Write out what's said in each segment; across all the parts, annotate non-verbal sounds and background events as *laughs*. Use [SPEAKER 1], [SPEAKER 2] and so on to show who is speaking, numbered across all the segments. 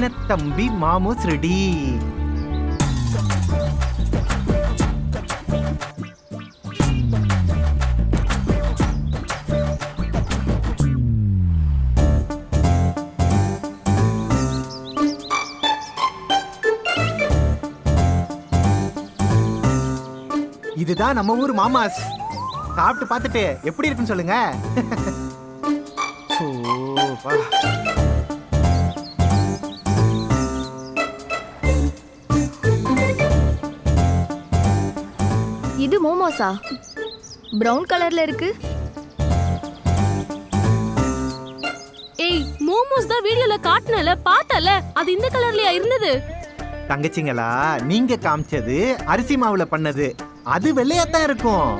[SPEAKER 1] சின்ன தம்பி மாமூஸ் ரெடி இதுதான் நம்ம ஊர் மாமாஸ். சாப்பிட்டு பார்த்துட்டு எப்படி இருக்குன்னு சொல்லுங்க. *laughs*
[SPEAKER 2] இது மோமோஸா? பிரவுன் கலர்ல இருக்கு.
[SPEAKER 3] ஏய் மோமோஸ் தான் வீடியோல காட்டுனல பார்த்தல அது இந்த கலர்லயா இருந்தது?
[SPEAKER 1] தங்கச்சிங்களா நீங்க காமிச்சது அரிசி மாவுல பண்ணது. அது வெள்ளையாத்தான் இருக்கும்.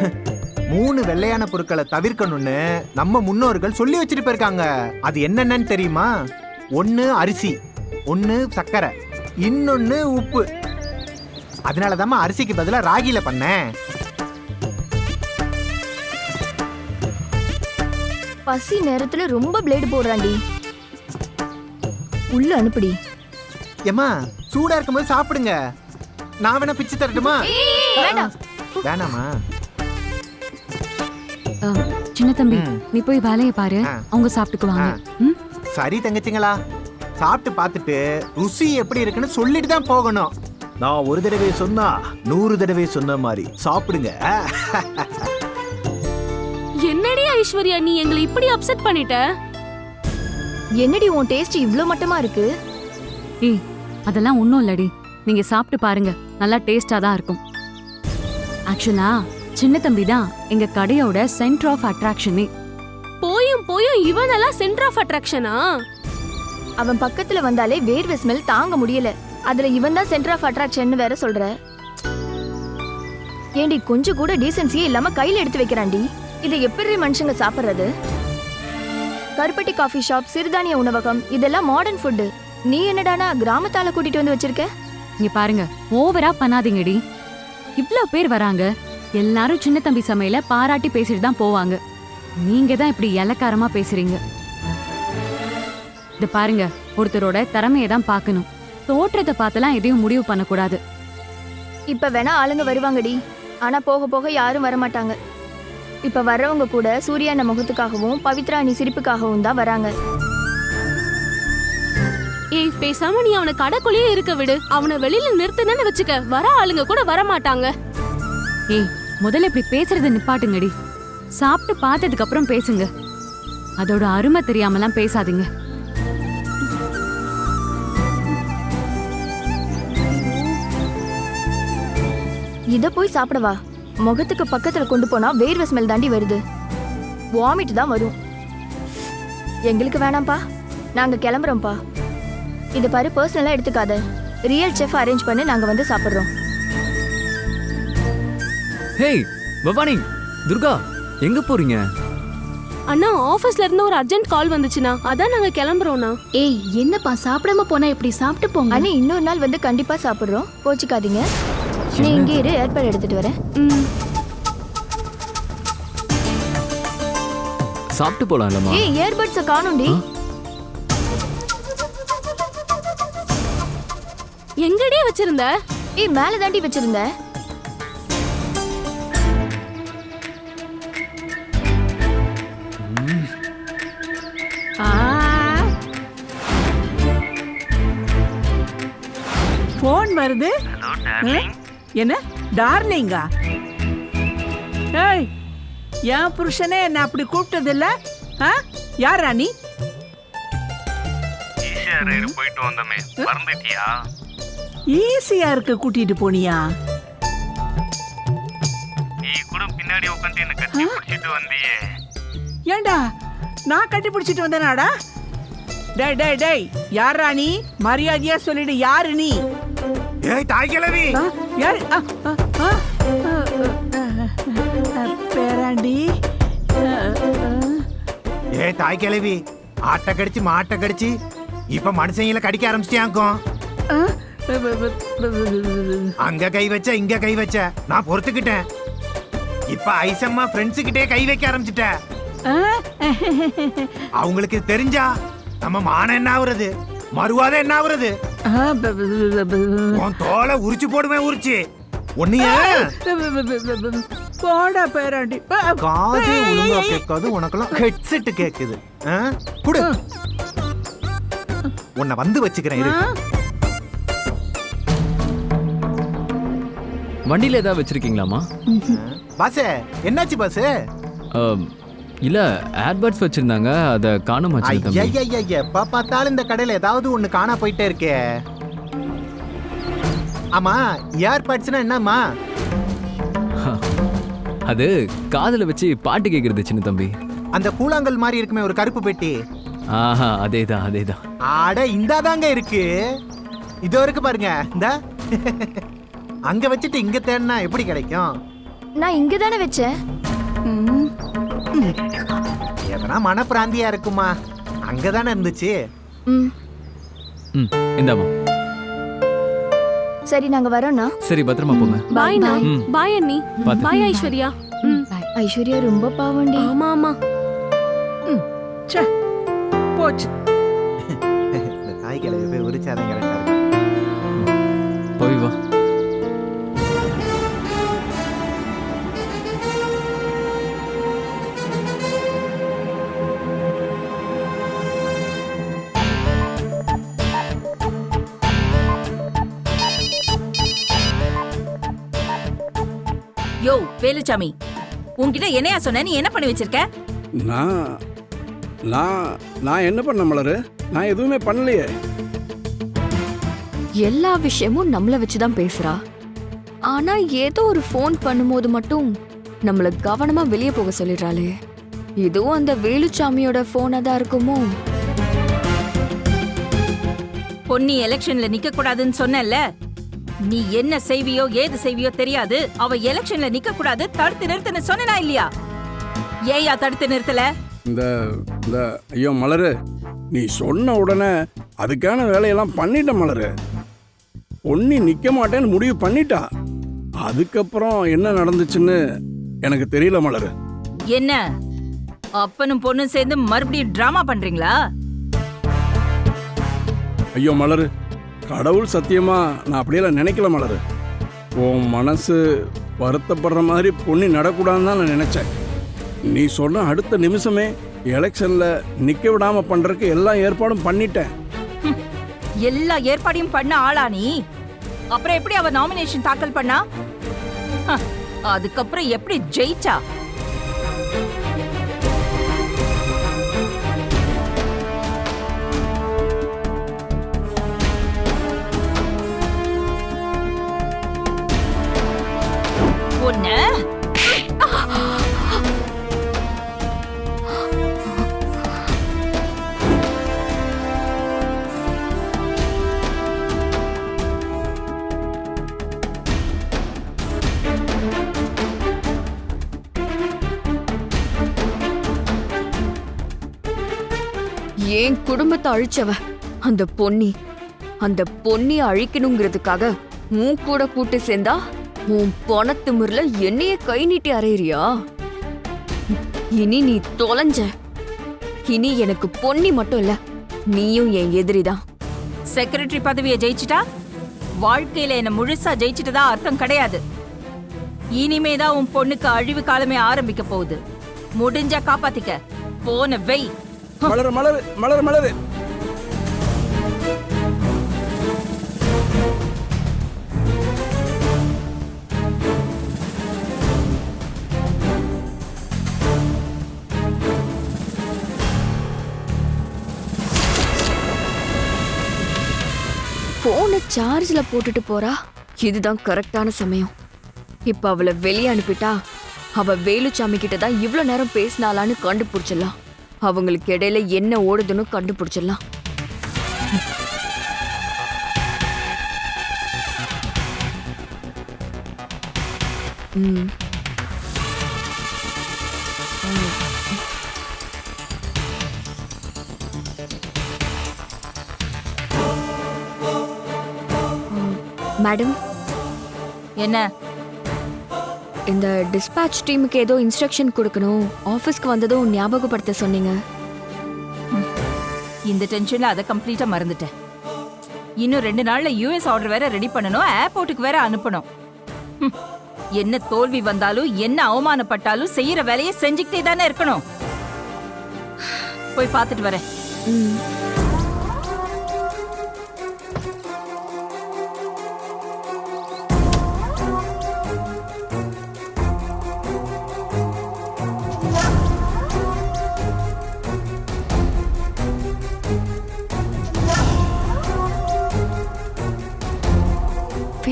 [SPEAKER 1] *laughs* மூணு வெள்ளையான பொருட்களை தவிர்க்கணும்னு நம்ம முன்னோர்கள் சொல்லி வச்சுட்டு போயிருக்காங்க. அது என்னென்னன்னு தெரியுமா? ஒன்னு அரிசி ஒன்னு சர்க்கரை இன்னொன்னு உப்பு. அதனால அரிசிக்கு பதிலா ராகில பண்ணேன்
[SPEAKER 2] பசி நேரத்துல ரொம்ப பிளேடு போடுறாண்டி. உள்ள அனுப்புடி.
[SPEAKER 1] ஏம்மா சூடா இருக்கும்போது சாப்பிடுங்க. நான் வேணா பிச்சு தரட்டுமா? வேணாமா
[SPEAKER 4] ஆ, சின்ன தம்பி. நீ போய் வேலையை பாரு. அவங்க சாப்பிட்டுக்குவாங்க?
[SPEAKER 1] சரி தங்கச்சிங்களா சாப்பிட்டு பார்த்துட்டு ருசி எப்படி இருக்குன்னு சொல்லிட்டு தான் போகணும்.
[SPEAKER 5] நான் ஒரு தடவை சொன்னா நூறு தடவை சொன்ன மாதிரி. சாப்பிடுங்க.
[SPEAKER 3] என்னடி ஐஸ்வர்யா நீ எங்களை இப்படி அப்செட் பண்ணிட்ட?
[SPEAKER 2] என்னடி உன் டேஸ்ட் இவ்ளோ மட்டமா இருக்கு?
[SPEAKER 4] ஏய் அதெல்லாம் ஒன்றும் இல்லடி. நீங்க சாப்பிட்டு பாருங்க. நல்லா டேஸ்டா தான் இருக்கும். ஆக்சுவலா சின்ன தம்பி தான் எங்க கடையோட சென்டர் ஆஃப் அட்ராக்ஷனே
[SPEAKER 3] போயும் போயும் இவனெல்லாம் சென்டர் ஆஃப் அட்ராக்ஷனா
[SPEAKER 2] அவன் பக்கத்துல வந்தாலே வேர்வை ஸ்மெல் தாங்க முடியல. அதுல இவன் தான் சென்டர் ஆஃப் அட்ராக்ஷன் வேற சொல்ற. ஏண்டி கொஞ்சம் கூட டீசென்சியே இல்லாம கையில எடுத்து வைக்கிறாண்டி இதை எப்படி மனுஷங்க சாப்பிடுறது? கருப்பட்டி காஃபி ஷாப் சிறுதானிய உணவகம் இதெல்லாம் மாடர்ன் ஃபுட்டு நீ என்னடானா கிராமத்தால கூட்டிட்டு வந்து வச்சிருக்க?
[SPEAKER 4] இங்க பாருங்க ஓவரா பண்ணாதீங்கடி. இவ்ளோ பேர் வராங்க. எல்லாரும் சின்ன தம்பி சமையல பாராட்டி பேசிட்டு தான் போவாங்க. நீங்க தான் இப்படி இலக்காரமா பேசுறீங்க. இது பாருங்க ஒருத்தரோட திறமையை தான் பார்க்கணும். தோற்றத்தை பார்த்தெல்லாம் எதையும் முடிவு பண்ணக்கூடாது.
[SPEAKER 2] இப்ப வேணா ஆளுங்க வருவாங்கடி. ஆனா போக போக யாரும் வரமாட்டாங்க. இப்ப வர்றவங்க கூட சூர்யா அண்ணன் முகத்துக்காகவும் பவித்ரா அண்ணி சிரிப்புக்காகவும் தான் வராங்க.
[SPEAKER 3] ஏய் பேசாம நீ அவனை கடைக்குள்ளேயே இருக்க விடு. அவனை வெளியில நிறுத்துனன்னு வச்சுக்க வர ஆளுங்க கூட வர மாட்டாங்க
[SPEAKER 4] ஏய் முதல்ல இப்படி பேசுறத நிப்பாட்டுங்கடி. சாப்பிட்டு பார்த்ததுக்கு அப்புறம் பேசுங்க. அதோட அருமை தெரியாமலாம் பேசாதீங்க.
[SPEAKER 2] இத போய் சாப்பிடவா முகத்துக்கு பக்கத்துல கொண்டு போனா வேர்வை ஸ்மெல் தாண்டி வருது. வாமிட் தான் வரும். எங்களுக்கு வேணாம்ப்பா. நாங்க கிளம்புறோம்ப்பா. இத பாரு பர்சனலா எடுத்துக்காத. ரியல் செஃப் அரேஞ்ச் பண்ணி நாங்க வந்து சாப்பிடுறோம்.
[SPEAKER 6] ஹேய் பவானி துர்கா எங்க போறீங்க?
[SPEAKER 3] அண்ணா ஆபீஸ்ல இருந்து ஒரு அர்ஜென்ட் கால் வந்துச்சுண்ணா. அதான் நாங்க கிளம்புறோம்ண்ணா.
[SPEAKER 7] ஏய் என்னப்பா சாப்பிடாம போனா எப்படி? சாப்பிட்டு போங்க.
[SPEAKER 2] அண்ணி இன்னொரு நாள் வந்து கண்டிப்பா சாப்பிடுறோம். கோச்சிக்காதீங்க. நீ இங்கே இரு ஏற்பாடு எடுத்துட்டு வரேன்.
[SPEAKER 3] ம்.
[SPEAKER 6] சாப்பிட்டு போலாம்லம்மா.
[SPEAKER 2] ஏய் இயர்பட்ஸ காணும்டி
[SPEAKER 3] எங்கடி வச்சிருந்த?
[SPEAKER 2] ஏய் மேல தாண்டி வச்சிருந்த.
[SPEAKER 8] ஃபோன் வருது. ஆ? என்ன? டார்லிங்கா? ஏய் என் புருஷனே என்ன அப்படி கூப்பிட்டது இல்ல ஆ? யாரா நீ
[SPEAKER 9] போயிட்டு வந்தோமே. மறந்துட்டியா?
[SPEAKER 8] ஈஸியா இருக்க கூட்டிட்டு போனியா?
[SPEAKER 9] நீ கூட பின்னாடி உட்காந்து என்ன கட்டி பிடிச்சிட்டு வந்தியே.
[SPEAKER 8] ஏண்டா? நான் கட்டி பிடிச்சிட்டு வந்தேனாடா? டேய் டேய் டேய் யாரா நீ மரியாதையா சொல்லிடு யாரு நீ?
[SPEAKER 1] ஏய் தாய் கிழவி!
[SPEAKER 8] பேராண்டி.
[SPEAKER 1] ஏய் தாய் கிழவி ஆட்டை கடிச்சு மாட்டை கடிச்சு இப்ப மனுஷங்கள கடிக்க ஆரம்பிச்சிட்டியாக்கும் அங்க கை வச்ச இங்க கை வச்ச நான் பொறுத்துக்கிட்டேன் இப்ப ஐசம்மா ஃப்ரெண்ட்ஸ் கிட்டே கை வைக்க ஆரம்பிச்சிட்ட அவங்களுக்கு தெரிஞ்சா நம்ம மானம் என்ன ஆகுறது மறுவாத என்ன ஆகுறது உன் தோலை உரிச்சு போடுவேன் உரிச்சு உன்னைய
[SPEAKER 10] போடா பேராண்டி ப-
[SPEAKER 1] காதே ஒழுங்கா கேட்காது உனக்கெல்லாம் ஹெட்செட் கேக்குது? குடு உன்னை வந்து வச்சுக்கிறேன் இரு?
[SPEAKER 6] வண்டியில ஏதாவது வச்சிருக்கீங்களாமா
[SPEAKER 1] பாசே என்னாச்சு பாசு
[SPEAKER 6] அம், இல்ல ஏர்பட்ஸ் வச்சிருந்தாங்க அதை காணாம தம்பி.
[SPEAKER 1] ஐயா எப்ப பார்த்தாலும் இந்த கடையில ஏதாவது ஒண்ணு காணா போயிட்டே இருக்கே. ஆமா ஏர்பட்ஸ்னா என்னம்மா? *laughs*
[SPEAKER 6] அது காதுல வச்சு பாட்டு கேக்குறது சின்ன தம்பி.
[SPEAKER 1] அந்த கூழாங்கல் மாதிரி இருக்குமே ஒரு கருப்பு பெட்டி.
[SPEAKER 6] ஆஹா அதேதான் அதேதான்.
[SPEAKER 1] ஆட இந்தாதாங்க இருக்கு. இதோ இருக்கு பாருங்க இந்த. அங்க வச்சுட்டு இங்க தேடினா எப்படி கிடைக்கும்?
[SPEAKER 11] நான் இங்க தானே வச்சேன்.
[SPEAKER 1] எதனா மனப்பிராந்தியா இருக்குமா? அங்கதானே இருந்துச்சு.
[SPEAKER 11] ம்.
[SPEAKER 6] ம் இந்தாமா
[SPEAKER 11] சரி நாங்க வரோம்னா
[SPEAKER 6] சரி பத்திரமா போங்க.
[SPEAKER 3] பாய்ண்ணா
[SPEAKER 6] ம்.
[SPEAKER 3] பாய் அண்ணி. பாய் ஐஸ்வர்யா. ம்.
[SPEAKER 11] ஐஸ்வர்யா ரொம்ப பாவண்டி
[SPEAKER 3] ஆமா ஆமா.
[SPEAKER 10] ச்சே, போச்சு. *laughs*
[SPEAKER 1] இந்த கிழவி போய் உரிச்சாதான் கரெக்டா இருக்கும்
[SPEAKER 6] போய் வா.
[SPEAKER 12] வேலுச்சாமி உன்கிட்ட என்னையா சொன்ன? நீ என்ன பண்ணி வச்சிருக்க?
[SPEAKER 13] நான் நான் நான் என்ன பண்ண மலரு? நான் எதுவுமே பண்ணலையே.
[SPEAKER 11] எல்லா விஷயமும் நம்மள வச்சு தான் பேசுறா. ஆனா ஏதோ ஒரு ஃபோன் பண்ணும்போது மட்டும் நம்மள கவனமா வெளியே போக சொல்லிடுறாளே. இதுவும் அந்த வேலுச்சாமியோட போனா தான் இருக்குமோ?
[SPEAKER 12] பொன்னி எலெக்ஷன்ல நிக்க கூடாதுன்னு சொன்னேன்ல. நீ என்ன செய்வியோ ஏது செய்வியோ தெரியாது. அவ எலெக்ஷன்ல நிக்க கூடாது தடுத்து நிறுத்துன்னு சொன்னா இல்லையா? ஏயா தடுத்து நிறுத்தல?
[SPEAKER 13] இந்த இந்த ஐயோ மலரு நீ சொன்ன உடனே அதுக்கான வேலையெல்லாம் பண்ணிட்ட மலரு. பொன்னி நிக்க மாட்டேன்னு முடிவு பண்ணிட்டா. அதுக்கப்புறம் என்ன நடந்துச்சுன்னு எனக்கு தெரியல மலரு.
[SPEAKER 12] என்ன? அப்பனும் பொண்ணும் சேர்ந்து மறுபடியும் டிராமா பண்றீங்களா?
[SPEAKER 13] ஐயோ மலரு கடவுள் சத்தியமா நான் அப்படியெல்லாம் நினைக்கல மலர். உன் மனசு வருத்தப்படுற மாதிரி பொண்ணி நடக்கூடாதுன்னு தான் நான் நினச்சேன். நீ சொன்ன அடுத்த நிமிஷமே எலெக்ஷனில் நிற்க விடாமல் பண்ணுறதுக்கு எல்லா ஏற்பாடும் பண்ணிட்டேன்.
[SPEAKER 12] எல்லா ஏற்பாடையும் பண்ண ஆளா நீ? அப்புறம் எப்படி அவ நாமினேஷன் தாக்கல் பண்ணா? ஹ, அதுக்கப்புறம் எப்படி ஜெயிச்சா?
[SPEAKER 11] குடும்பத்தை அழிச்சவ. அந்த பொன்னி அந்த பொன்னி அழிக்கணுங்கிறதுக்காக உன் கூட கூட்டு சேர்ந்தா உன் பணத்து முறையில என்னைய கை நீட்டி அறையிறியா? இனி நீ தொலைஞ்ச. இனி எனக்கு பொன்னி மட்டும் இல்ல நீயும் என் எதிரிதான்.
[SPEAKER 12] செக்ரட்டரி பதவியை ஜெயிச்சிட்டா? வாழ்க்கையில என்ன முழுசா ஜெயிச்சிட்டதா அர்த்தம் கிடையாது. இனிமேதான் உன் பொண்ணுக்கு அழிவு காலமே ஆரம்பிக்க போகுது. முடிஞ்சா காப்பாத்திக்க. போன வெய்
[SPEAKER 13] மலரு மலரு மலரு மலரு.
[SPEAKER 11] ஃபோனை சார்ஜில் போட்டுட்டு போறா? இதுதான் கரெக்டான சமயம். இப்போ அவளை வெளியே அனுப்பிட்டா அவ வேலுச்சாமி கிட்ட தான் இவ்வளோ நேரம் பேசினாலான்னு கண்டுபிடிச்சிடலாம். அவங்களுக்கு இடையில என்ன ஓடுதுன்னு கண்டுபிடிச்சிடலாம். ம். மேடம்.
[SPEAKER 12] என்ன?
[SPEAKER 11] இந்த டிஸ்பேட்ச் டீமுக்கு ஏதோ இன்ஸ்ட்ரக்ஷன் கொடுக்கணும். ஆஃபீஸ்க்கு வந்ததும் ஞாபகப்படுத்த சொன்னீங்க.
[SPEAKER 12] இந்த டென்ஷன்ல அதை கம்ப்ளீட்டா மறந்துட்டேன். இன்னும் ரெண்டு நாள்ல யூஎஸ் ஆர்டர் வேற ரெடி பண்ணணும். ஏர்போர்ட்டுக்கு வேற அனுப்பணும். என்ன தோல்வி வந்தாலும் என்ன அவமானப்பட்டாலும் செய்யற வேலையை செஞ்சுக்கிட்டே தானே இருக்கணும். போய் பார்த்துட்டு வரேன்.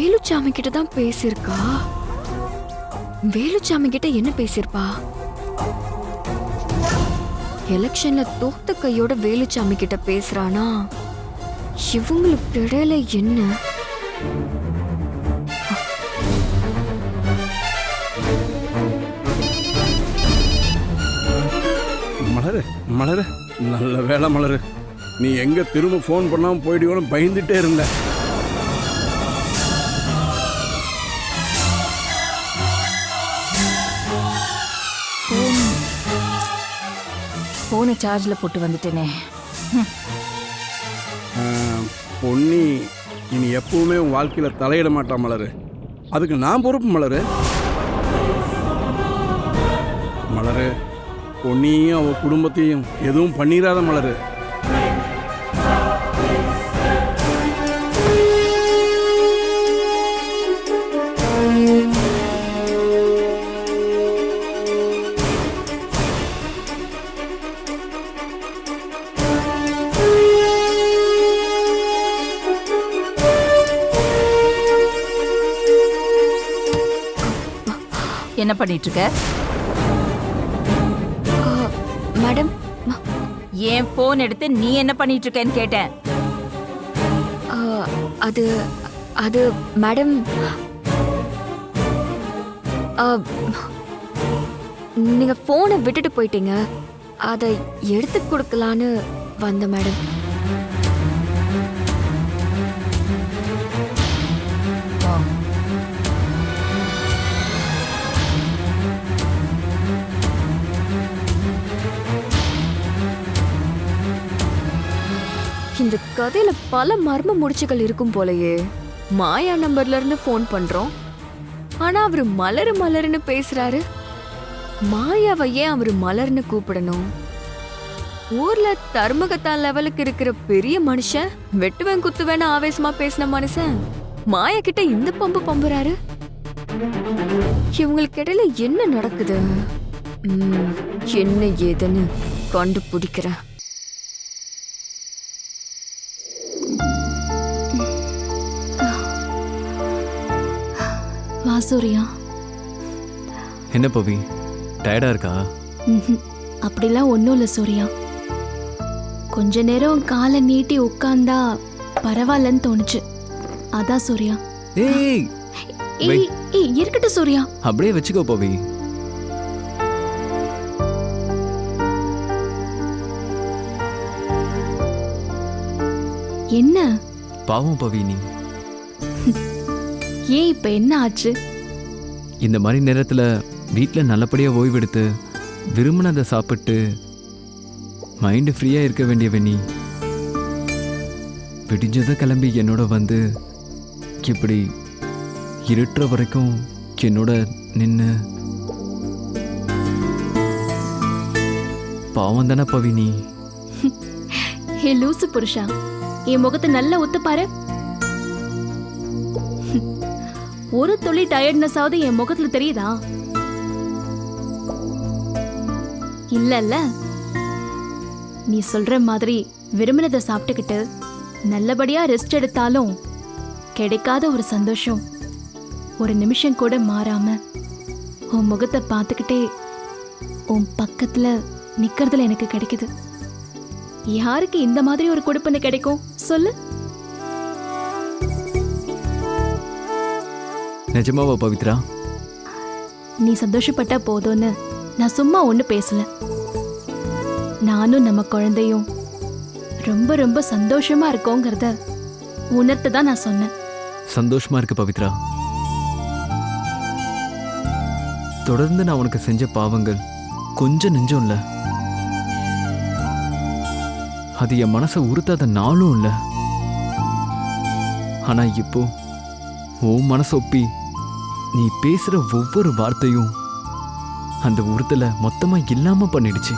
[SPEAKER 11] வேலுச்சாமி கிட்ட தான் பேசியிருக்கா? வேலுச்சாமி கிட்ட என்ன பேசியிருப்பா? எலெக்ஷன்ல தோத்த கையோட வேலுச்சாமி கிட்ட பேசுறானா? இவங்களுக்கு இடையில என்ன?
[SPEAKER 13] மலரு மலரு நல்ல வேலை மலரு. நீ எங்க திரும்ப ஃபோன் பண்ணாம போயிடுவோன்னு பயந்துட்டே இருந்த.
[SPEAKER 12] சார்ஜில் போட்டு வந்துட்டேனே.
[SPEAKER 13] பொன்னி இனி எப்பவுமே உன் வாழ்க்கையில் தலையிட மாட்டான் மலரு. அதுக்கு நான் பொறுப்பு மலரு. மலரு பொன்னியும் அவள் குடும்பத்தையும் எதுவும் பண்ணிடாத மலரு.
[SPEAKER 12] பண்ணிட்டு இருக்க
[SPEAKER 11] மேடம்
[SPEAKER 12] ஏன் போன் எடுத்து நீ என்ன பண்ணிட்டு இருக்கேன்னு கேட்டேன்
[SPEAKER 11] அது அது மேடம் நீங்க போனை விட்டுட்டு போயிட்டீங்க. அதை எடுத்து கொடுக்கலான்னு வந்த மேடம். இந்த கதையில பல மர்ம முடிச்சுகள் இருக்கும் போலயே. மாயா நம்பர்ல இருந்து ஃபோன் பண்றோம். ஆனா அவரு மலரு மலருன்னு பேசுறாரு. மாயாவை ஏன் அவரு மலர்னு கூப்பிடணும்? ஊர்ல தர்மகத்தா லெவலுக்கு இருக்கிற பெரிய மனுஷன் வெட்டுவேன் குத்துவேன்னு ஆவேசமா பேசின மனுஷன் மாயா கிட்ட இந்த பம்பு பம்புறாரு? இவங்களுக்கு இடையில என்ன நடக்குது? என்ன ஏதுன்னு கண்டுபிடிக்கிறேன்.
[SPEAKER 7] சூர்யா.
[SPEAKER 6] என்ன பவி? டயர்டா இருக்கா.
[SPEAKER 7] அப்படிலாம் ஒன்றும் இல்லை சூர்யா. கொஞ்ச நேரம் காலை நீட்டி உட்கார்ந்தா பரவாயில்லன்னு தோணுச்சு. அதான் சூர்யா.
[SPEAKER 6] ஏய்!
[SPEAKER 7] ஏய் ஏய் இருக்கட்டும் சூர்யா.
[SPEAKER 6] அப்படியே வச்சுக்கோ பவி.
[SPEAKER 7] என்ன?
[SPEAKER 6] பாவம் பவி நீ.
[SPEAKER 7] ஏன் இப்ப என்ன ஆச்சு?
[SPEAKER 6] இந்த மாதிரி நேரத்தில் வீட்டில் நல்லபடியாக ஓய்வெடுத்து விரும்பினதை சாப்பிட்டு மைண்டு ஃப்ரீயாக இருக்க வேண்டியவ நீ விடிஞ்சதை கிளம்பி என்னோட வந்து இப்படி இருட்டுற வரைக்கும் என்னோட நின்று பாவம் தானே பவினி. *laughs*
[SPEAKER 7] ஹே லூசு புருஷா என் முகத்தை நல்லா ஒத்துப்பாரு. ஒரு துளி டயர்ட்னஸ் ஆவது என் முகத்துல தெரியுதா? இல்லல்ல. நீ சொல்ற மாதிரி விரும்பினதை சாப்பிட்டுக்கிட்டு நல்லபடியா ரெஸ்ட் எடுத்தாலும் கிடைக்காத ஒரு சந்தோஷம். ஒரு நிமிஷம் கூட மாறாம உன் முகத்தை பார்த்துக்கிட்டே உன் பக்கத்துல நிக்கிறதுல எனக்கு கிடைக்குது. யாருக்கு இந்த மாதிரி ஒரு கொடுப்பனை கிடைக்கும்? சொல்லு.
[SPEAKER 6] நிஜமாவா பவித்ரா?
[SPEAKER 7] நீ சந்தோஷப்பட்டா போதும்னு நான் சும்மா ஒண்ணு பேசல. நானும் நம்ம குழந்தையும் ரொம்ப ரொம்ப சந்தோஷமா இருக்கோங்கிறத உணர்த்து தான் நான் சொன்னேன்.
[SPEAKER 6] சந்தோஷமா இருக்கு பவித்ரா. தொடர்ந்து நான் உனக்கு செஞ்ச பாவங்கள் கொஞ்சம் நெஞ்சம் இல்ல அது என் மனசை உறுத்தாத நாளும் இல்லை. ஆனா இப்போ ஓ மனசொப்பி நீ பேசுற ஒவ்வொரு வார்த்தையும் அந்த உறுத்தலை மொத்தமா இல்லாம பண்ணிடுச்சு.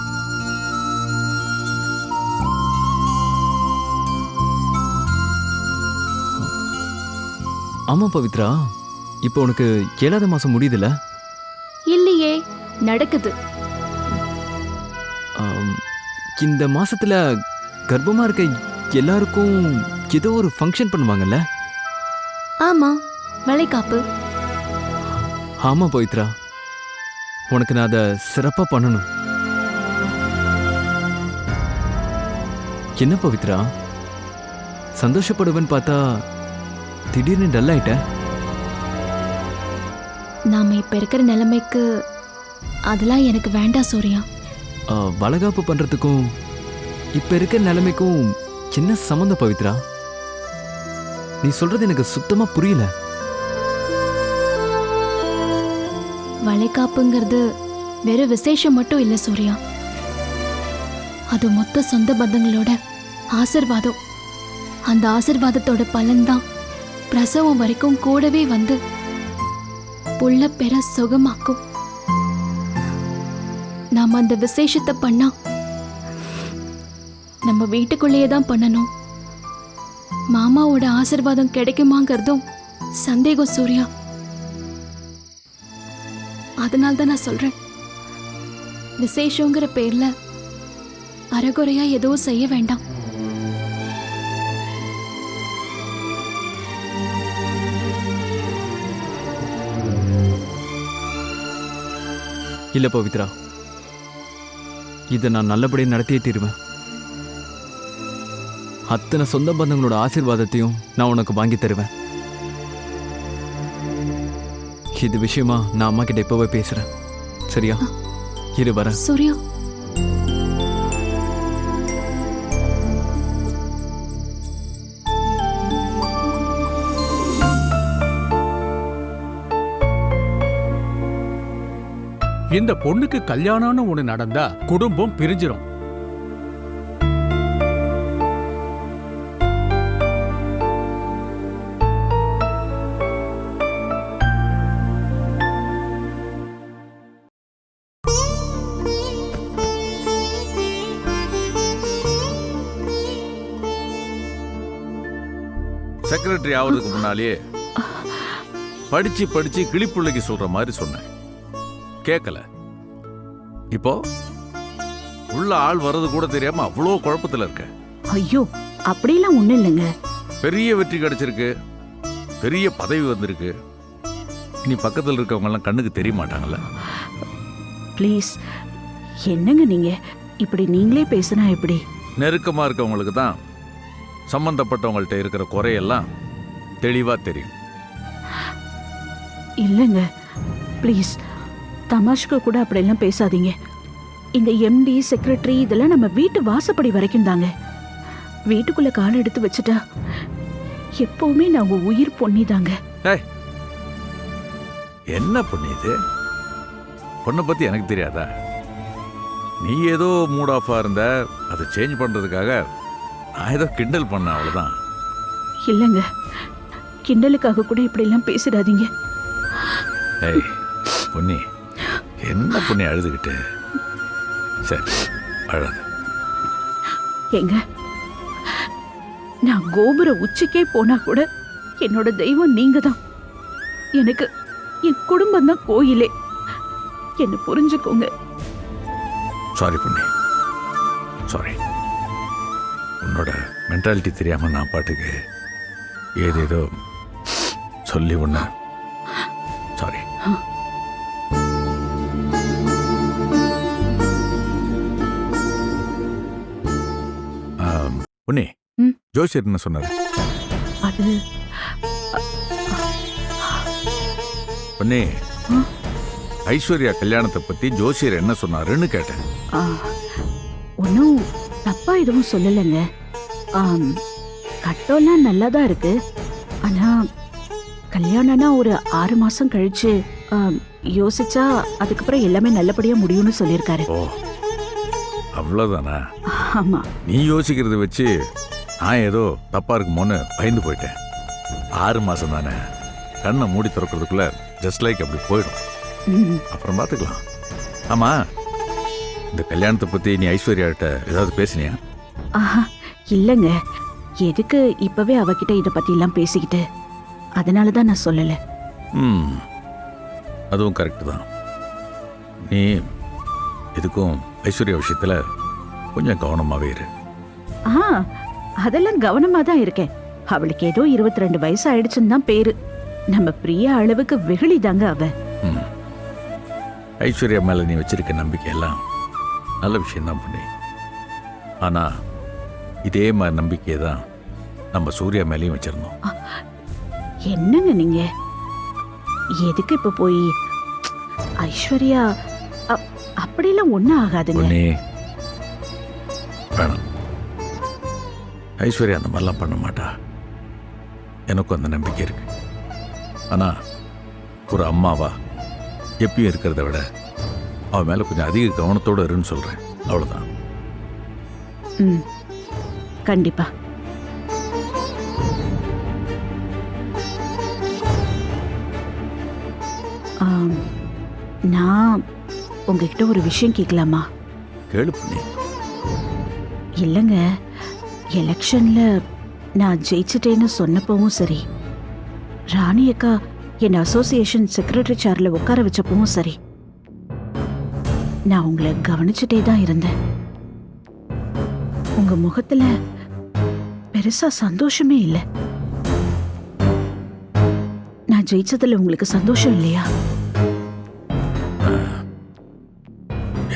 [SPEAKER 6] ஆமா பவித்ரா இப்போ உனக்கு ஏழாவது மாசம் முடியுதுல்ல
[SPEAKER 7] இல்லையே நடக்குது.
[SPEAKER 6] இந்த மாசத்துல கர்ப்பமா இருக்க எல்லாருக்கும் ஏதோ ஒரு ஃபங்க்ஷன் பண்ணுவாங்கல்ல?
[SPEAKER 7] ஆமா வளைகாப்பு.
[SPEAKER 6] ஆமா பவித்ரா. உனக்கு நான் அதை சிறப்பா பண்ணணும். என்ன பவித்ரா? சந்தோஷப்படுவேன்னு பார்த்தா திடீர்னு டல் ஆயிட்ட?
[SPEAKER 7] நாம இப்ப இருக்கிற நிலைமைக்கு அதெல்லாம் எனக்கு வேண்டாம் சூர்யா.
[SPEAKER 6] வளகாப்பு பண்றதுக்கும் இப்ப இருக்க நிலைமைக்கும் என்ன சம்மந்தம் பவித்ரா? நீ சொல்றது எனக்கு சுத்தமா புரியல.
[SPEAKER 7] வளைகாப்புங்கிறது வெறும் விசேஷம் மட்டும் இல்ல சூர்யா. அது மொத்த சொந்த பந்தங்களோட ஆசிர்வாதம். அந்த ஆசிர்வாதத்தோட பலன்தான் பிரசவம் வரைக்கும் கூடவே வந்து புள்ள பெற சுகமாக்கும். நாம அந்த விசேஷத்தை பண்ணா நம்ம வீட்டுக்குள்ளேயே தான் பண்ணணும். மாமாவோட ஆசிர்வாதம் கிடைக்குமாங்கிறதும் சந்தேகம் சூர்யா. அதனால தான் நான் சொல்றேன். விசேஷங்கிற பேர்ல அறகுறையா எதுவும் செய்ய வேண்டாம்.
[SPEAKER 6] இல்ல பவித்ரா. இதை நான் நல்லபடியாக நடத்தியே தீருவேன். அத்தனை சொந்த பந்தங்களோட ஆசிர்வாதத்தையும் நான் உனக்கு வாங்கி தருவேன். இது விஷயமா நான் அம்மா கிட்ட இப்பவே பேசுறேன். சரியா? இரு வரேன்
[SPEAKER 7] சூர்யா.
[SPEAKER 14] இந்த பொண்ணுக்கு கல்யாணம்னு ஒண்ணு நடந்தா குடும்பம் பிரிஞ்சிரும்.
[SPEAKER 15] செக்ரட்டரி ஆவறதுக்கு முன்னாலேயே படிச்சு படிச்சு கிளிப்புள்ளைக்கு சொல்ற மாதிரி சொன்னேன். கேட்கல இப்போ உள்ள ஆள் வர்றது கூட தெரியாம அவ்வளோ குழப்பத்துல இருக்க
[SPEAKER 10] ஐயோ அப்படிலாம் ஒண்ணும் இல்லைங்க.
[SPEAKER 15] பெரிய வெற்றி கிடைச்சிருக்கு. பெரிய பதவி வந்திருக்கு. இனி பக்கத்தில் இருக்கவங்க எல்லாம் கண்ணுக்கு தெரிய மாட்டாங்கல்ல?
[SPEAKER 10] ப்ளீஸ் என்னங்க நீங்க? இப்படி நீங்களே பேசினா எப்படி?
[SPEAKER 15] நெருக்கமா இருக்கவங்களுக்கு தான் சம்பந்தப்பட்டவங்கள்ட்ட இருக்கிற குறையெல்லாம் தெளிவா தெரியும்.
[SPEAKER 10] இல்லைங்க ப்ளீஸ். தமாஷ்க்கு கூட அப்படியெல்லாம் பேசாதீங்க. இந்த எம்டி செக்ரட்டரி இதெல்லாம் நம்ம வீட்டு வாசப்படி வரைக்கும் தாங்க. வீட்டுக்குள்ள கால் எடுத்து வச்சுட்டா எப்பவுமே நான் உங்க உயிர் பொன்னி தாங்க.
[SPEAKER 15] என்ன பொண்ணு இது? பொண்ணை பத்தி எனக்கு தெரியாதா? நீ ஏதோ மூட் ஆஃபா இருந்த அதை சேஞ்ச் பண்றதுக்காக நான் ஏதோ கிண்டல் பண்ணேன் அவ்வளவுதான்.
[SPEAKER 10] இல்லைங்க. கிண்டலுக்காக கூட இப்படியெல்லாம் பேசிடாதீங்க.
[SPEAKER 15] ஏய் பொன்னி என்ன பொண்ணி அழுதுகிட்டு? சரி அழாத.
[SPEAKER 10] ஏங்க நான் கோபுர உச்சிக்கே போனா கூட என்னோட தெய்வம் நீங்க தான் எனக்கு என் குடும்பம் தான் கோயிலே. என்ன புரிஞ்சுக்கோங்க.
[SPEAKER 15] சாரி பொண்ணி சாரி உன்னோட மென்டாலிட்டி தெரியாம நான் பாட்டுக்கு ஏதேதோ சொல்லி ஒண்ணு சாரி பொன்னி
[SPEAKER 10] ம்.
[SPEAKER 15] ஜோசியர் என்ன சொன்னாரு?
[SPEAKER 10] அது
[SPEAKER 15] பொன்னி ஐஸ்வர்யா கல்யாணத்தை பத்தி ஜோசியர் என்ன சொன்னாருன்னு கேட்டேன்.
[SPEAKER 10] ஒன்றும் தப்பா எதுவும் சொல்லலைங்க. ஆம், கட்டம்லாம் நல்லா தான் இருக்கு. ஆனா கல்யாணம்னா ஒரு ஆறு மாசம் கழிச்சு யோசிச்சா அதுக்கப்புறம் எல்லாமே நல்லபடியா முடியும்னு சொல்லியிருக்காரு.
[SPEAKER 15] ஓ
[SPEAKER 10] ஆமா.
[SPEAKER 15] நீ யோசிக்கிறத வச்சு நான் ஏதோ தப்பா இருக்குமோன்னு பயந்து போயிட்டேன். ஆறு மாசம் தானே. கண்ணை மூடி திறக்கிறதுக்குள்ள ஜஸ்ட் லைக் அப்படி போயிடும். அப்புறம் பார்த்துக்கலாம் ஆமா இந்த கல்யாணத்தை பத்தி நீ ஐஸ்வர்யாட்ட ஏதாவது பேசினியா?
[SPEAKER 10] இல்லைங்க. எதுக்கு இப்பவே அவகிட்ட இதை பத்தி எல்லாம் பேசிக்கிட்டு? அதனால தான் நான் சொல்லல.
[SPEAKER 15] ம். அதுவும் கரெக்டு தான். நீ இதுக்கும் ஐஸ்வர்யா விஷயத்துல கொஞ்சம் கவனமாவே இரு.
[SPEAKER 10] ஆ அதெல்லாம் கவனமா தான் இருக்கேன். அவளுக்கு ஏதோ இருபத்தி ரெண்டு வயசு ஆயிடுச்சுன்னு தான் பேரு. நம்ம பிரியா அளவுக்கு வெகுளி தாங்க அவ.
[SPEAKER 15] ம். ஐஸ்வர்யா மேல நீ வச்சிருக்க நம்பிக்கை எல்லாம் நல்ல விஷயம்தான் பண்ணி ஆனா இதே மாதிரி நம்பிக்கையை தான் நம்ம சூர்யா மேலேயும் வச்சிருந்தோம்.
[SPEAKER 10] என்னங்க நீங்க? எதுக்கு இப்ப போய்? ஐஸ்வர்யா அ- அப்படிலாம் ஒண்ணும் ஆகாதுங்க.
[SPEAKER 15] பொன்னி. வேணாம். ஐஸ்வர்யா அந்த மாதிரிலாம் பண்ண மாட்டா. எனக்கும் அந்த நம்பிக்கை இருக்கு. ஆனா ஒரு அம்மாவா எப்பயும் இருக்கிறத விட அவ மேல கொஞ்சம் அதிக கவனத்தோட இருன்னு சொல்றேன். அவ்வளவுதான்.
[SPEAKER 10] ம். கண்டிப்பா. நான் உங்ககிட்ட ஒரு விஷயம் கேட்கலாமா?
[SPEAKER 15] கேளு
[SPEAKER 10] இல்லைங்க. எலெக்ஷன்ல நான் ஜெயிச்சிட்டேன்னு சொன்னப்பவும் சரி. ராணி அக்கா என் அசோசியேஷன் செக்ரட்டரி சேர்ல உட்கார வச்சப்பவும் சரி. நான் உங்களை கவனிச்சுட்டே தான் இருந்தேன். உங்க முகத்துல பெருசா சந்தோஷமே இல்லை. நான் ஜெயிச்சதுல உங்களுக்கு சந்தோஷம் இல்லையா?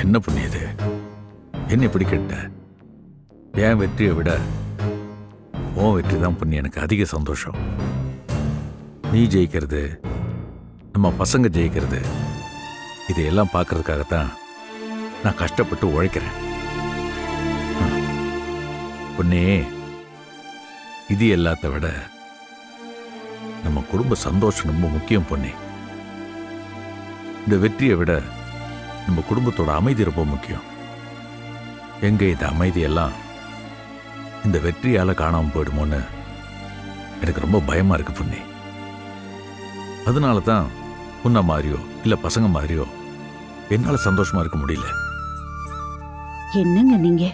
[SPEAKER 15] என்ன பண்ணியது என்ன இப்படி கேட்ட? என் வெற்றியை விட உன் வெற்றி தான் பண்ணி எனக்கு அதிக சந்தோஷம். நீ ஜெயிக்கிறது நம்ம பசங்க ஜெயிக்கிறது இதையெல்லாம் பார்க்கறதுக்காகத்தான் நான் கஷ்டப்பட்டு உழைக்கிறேன். ம். பொன்னே இது எல்லாத்த விட நம்ம குடும்ப சந்தோஷம் ரொம்ப முக்கியம் பொன்னே இந்த வெற்றியை விட நம்ம குடும்பத்தோட அமைதி ரொம்ப முக்கியம். எங்க இந்த அமைதியெல்லாம் இந்த வெற்றியால காணாம போயிடுமோன்னு எனக்கு ரொம்ப பயமா இருக்கு பொன்னி. அதனால தான் உன்ன மாதிரியோ இல்ல பசங்க மாதிரியோ என்னால சந்தோஷமா இருக்க முடியல.
[SPEAKER 10] என்னங்க நீங்க?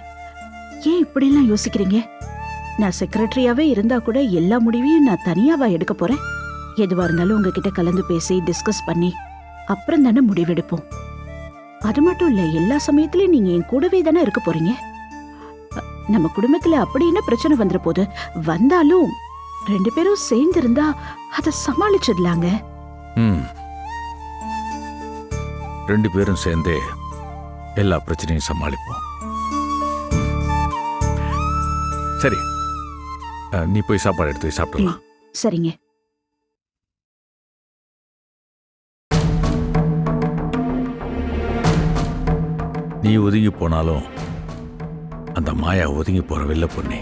[SPEAKER 10] ஏன் இப்படிலாம் யோசிக்கிறீங்க? நான் செக்ரட்டரியாவே இருந்தா கூட எல்லா முடிவையும் நான் தனியாவா எடுக்க போறேன். எதுவா இருந்தாலும் உங்ககிட்ட கலந்து பேசி டிஸ்கஸ் பண்ணி அப்புறம் தானே முடிவெடுப்போம். அது மட்டும் இல்ல எல்லா சமயத்திலயும் நீங்க என் கூடவே தானே இருக்க போறீங்க? நம்ம குடும்பத்துல அப்படி என்ன பிரச்சனை வந்துற போது வந்தாலும் ரெண்டு பேரும் சேர்ந்து இருந்தா அதை சமாளிச்சிடலாங்க.
[SPEAKER 15] ம். ரெண்டு பேரும் சேர்ந்தே எல்லா பிரச்சனையும் சமாளிப்போம். சரி. நீ போய் சாப்பாடு எடுத்து சாப்பிடலாம்
[SPEAKER 10] சரிங்க.
[SPEAKER 15] நீ ஒதுங்கி போனாலும் அந்த மாயா ஒதுங்கி போகிற வெளில பொண்ணே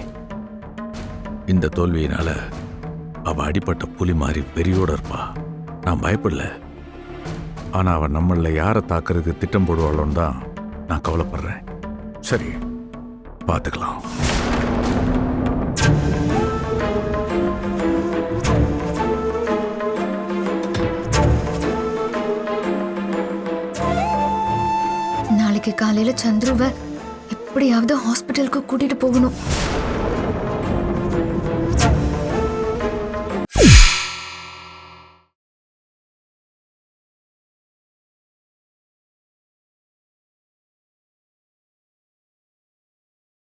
[SPEAKER 15] இந்த தோல்வியினால் அவள் அடிப்பட்ட புலி மாதிரி வெறியோடு இருப்பா. நான் பயப்படல. ஆனால் அவன் நம்மளில் யாரை தாக்குறதுக்கு திட்டம் போடுவாளோன்னு தான் நான் கவலைப்படுறேன். சரி பார்த்துக்கலாம்.
[SPEAKER 11] காலையில சந்துருவ எப்படியாவது ஹாஸ்பிட்டலுக்கு கூட்டிட்டு போகணும்.